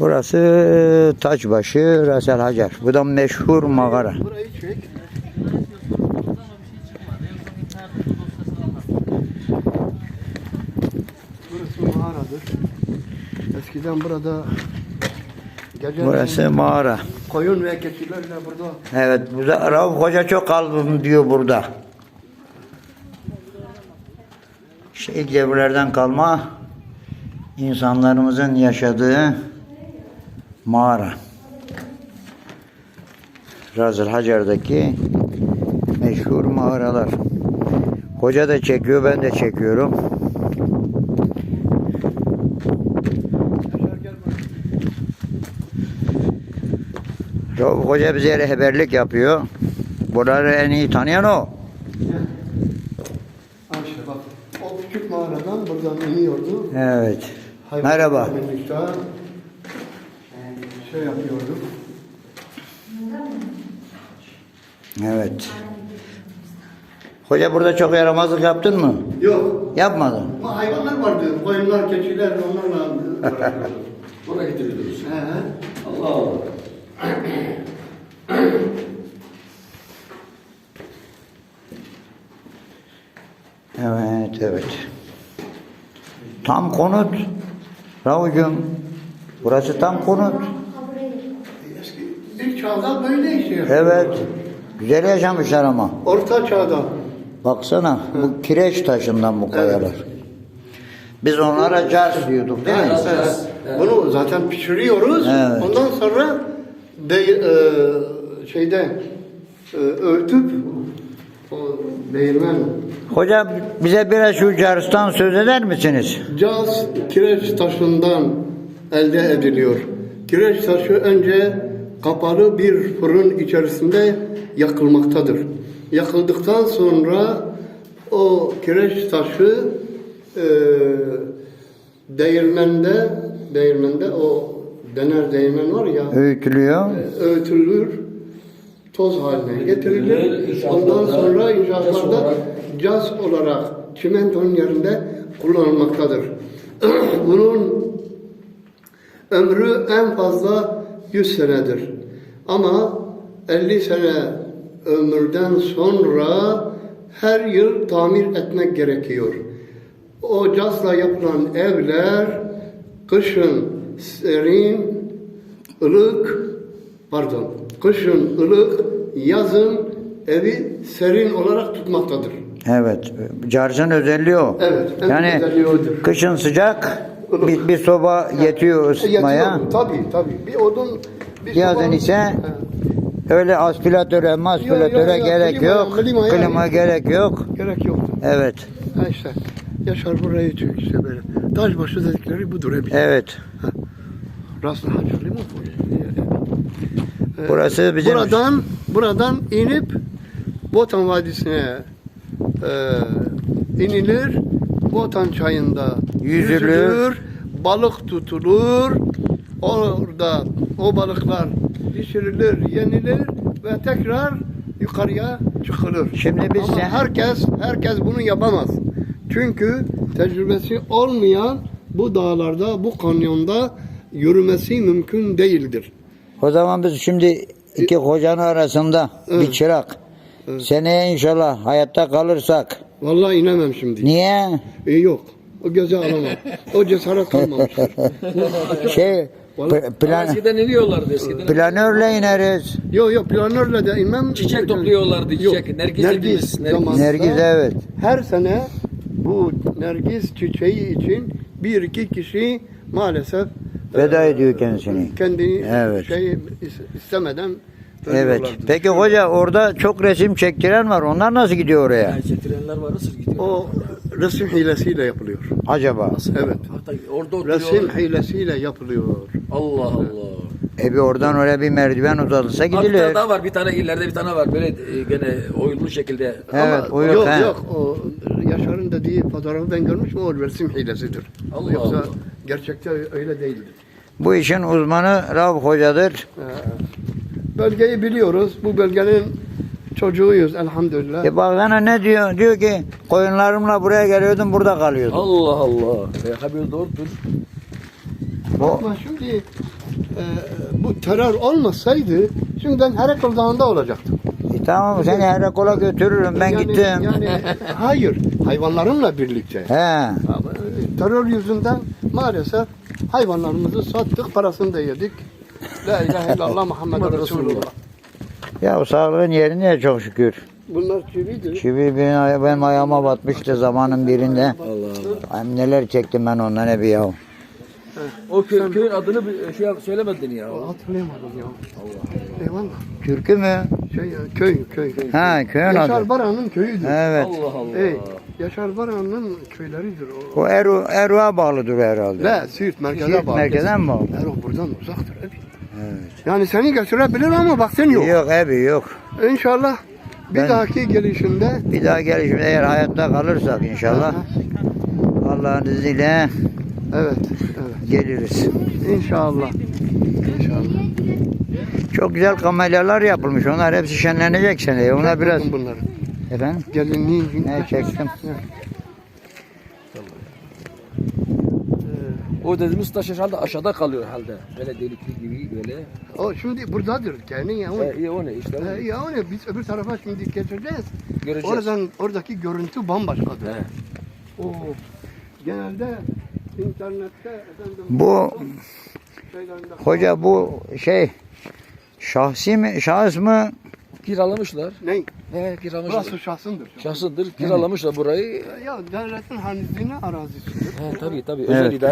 Burası Taçbaşı Rasel Hacer. Bu da meşhur mağara. Burası mağaradır. Eskiden burada gece Burası mağara. koyun ve keçilerle burada Evet, burada Rauf Hoca çok kaldım diyor burada. Şey devirlerden kalma insanlarımızın yaşadığı mağara. Razıl Hacer'daki meşhur mağaralar. Hoca da çekiyor, ben de çekiyorum. Hoca bize rehberlik yapıyor. Buraları en iyi tanıyan o. Ha işte bak. O küçük mağaradan buradan iniyordu. Evet. Hayvanlarla Merhaba. Birlikte şey yapıyorduk. Evet. Hoca burada çok yaramazlık yaptın mı? Yok. Yapmadın. Ama hayvanlar vardı. Koyunlar, keçiler onlarla. Buraya getiriyordunuz. He he. Allah Allah. Evet, evet. Tam konut. Ravucum. Burası tam konut. Çağda böyle işte. Evet. Güzel yaşamışlar ama. Orta çağda. Baksana bu kireç taşından bu kayalar. Biz onlara cars diyorduk değil mi? Evet. Bunu zaten pişiriyoruz. Evet. Ondan sonra de, e, şeyde e, örtüp o değirmen Hocam bize biraz şu carstan söz eder misiniz? caz kireç taşından elde ediliyor. Kireç taşı önce kapalı bir fırın içerisinde yakılmaktadır. Yakıldıktan sonra o kireç taşı e, değirmende değirmende o dener değirmen var ya Öğütülüyor. öğütülür, toz haline getirilir. Ondan sonra inşaatlarda caz olarak çimentonun yerinde kullanılmaktadır. Bunun ömrü en fazla 100 senedir. Ama 50 sene ömürden sonra her yıl tamir etmek gerekiyor. O cazla yapılan evler kışın serin, ılık, pardon, kışın ılık, yazın evi serin olarak tutmaktadır. Evet. Carsın özelliği o. Evet, Yani özelliği odur. kışın sıcak bir, bir soba yetiyor ısıtmaya. Yetiyor, tabii tabii. Bir odun, bir Yazın ise He. öyle aspiratöre, maspiratöre Yok, yok, gerek Klima- yok. klima yani. Klima gerek yok. Gerek yoktu. Evet. Ha işte. Yaşar burayı Türk işte böyle. Taşbaşı dedikleri budur hep. Evet. Raslı Hacı Limon. Burası bizim Buradan buradan inip Botan Vadisi'ne e, inilir. Botan çayında Yüzülür. balık tutulur. Orada o balıklar pişirilir, yenilir ve tekrar yukarıya çıkılır. Şimdi biz Ama sen- herkes herkes bunu yapamaz. Çünkü tecrübesi olmayan bu dağlarda, bu kanyonda yürümesi mümkün değildir. O zaman biz şimdi iki hocanın arasında bir Evet. çırak. Seneye inşallah hayatta kalırsak. Vallahi inemem şimdi. Niye? E, yok. O göze alamam. O cesaret kalmamıştır. Şey pl- plan, Eskiden iniyorlardı eskiden. planörle ineriz. yok yok planörle de inmem. Çiçek topluyorlardı, çiçek. Nergiz dediğimiz, nergiz. zamanında Nergiz evet. Her sene bu nergiz çiçeği için bir iki kişi maalesef Veda e, ediyor kendisini. Kendi Evet. şey is- istemeden Evet. Peki hoca orada çok resim çektiren var. Onlar nasıl gidiyor oraya? Yani çektirenler var nasıl gidiyor? O resim hilesiyle yapılıyor. Acaba? Evet. Hatta orada Resim hilesiyle yapılıyor. Allah Allah. E bir oradan oraya bir merdiven uzatılsa Ha, bir tane daha var, bir tane ileride bir tane var. Böyle e, gene oyunlu şekilde. Evet, Ama uyuk, yok he. yok o Yaşar'ın dediği fotoğrafı ben görmüşüm o resim hilesidir. Allah Yoksa Allah. gerçekte öyle değildir. Bu işin uzmanı Rauf hocadır. Bölgeyi biliyoruz. Bu bölgenin çocuğuyuz elhamdülillah. E baksana ne diyor? Diyor ki koyunlarımla buraya geliyordum burada kalıyordum. Allah Allah. Peygamber doğrudur. Ama şimdi bu terör olmasaydı şimdiden Herakl Dağı'nda olacaktım. E, tamam seni Herakol'a götürürüm ben Yani- gittim. Yani hayır hayvanlarımla birlikte. He. Ama, e, Terör yüzünden maalesef hayvanlarımızı sattık, parasını da yedik. La ilahe illallah Muhammed Resulullah. Ya sağlığın yerinde çok şükür. Bunlar çividir. Çivi benim, benim ayağıma batmıştı zamanın birinde. Allah Allah. Hem neler çektim ben ondan hep ya. O köy, köyün adını bir şey söylemedin ya. Hatırlayamadım ya. Allah. Eyvallah. Türkü mü? Şey ya, köy, köy. Ha köyün Yaşar adı. Baran'ın köyüdür. Evet. Allah Allah. Ey, Yaşar Baran'ın köyleridir o. O Eru, Eru'a bağlıdır herhalde. La Siirt merkeze Siirt bağlı. merkezden mi bağlı? Erol buradan uzaktır abi. Yani seni götürebilir ama bak sen yok. Yok abi yok. İnşallah bir Ben- dahaki gelişinde Bir daha gelişimde eğer hayatta kalırsak inşallah Allah'ın izniyle evet, evet. geliriz. İnşallah. İnşallah. Çok güzel kamelyalar yapılmış. Onlar hepsi şenlenecek seneye. Ona biraz... Bunları. Efendim? Gelinliğin Ne çektim. O dediğimiz taş herhalde aşağıda kalıyor halde. Böyle delikli gibi böyle. O şimdi buradadır yani ya. O, E, iyi o ne işte. o ne? e, ya o ne biz öbür tarafa şimdi geçeceğiz. Göreceğiz. Oradan oradaki görüntü bambaşkadır. He. O genelde internette efendim Bu şeylerinde hoca bu şey şahsi mi şahıs mı? Kiralamışlar. ne? He kiralamışlar. Burası şahsındır. Şahsındır. Kiralamışlar burayı. Ya devletin hanizliğine arazisidir. He tabii tabii. Evet. Özel idare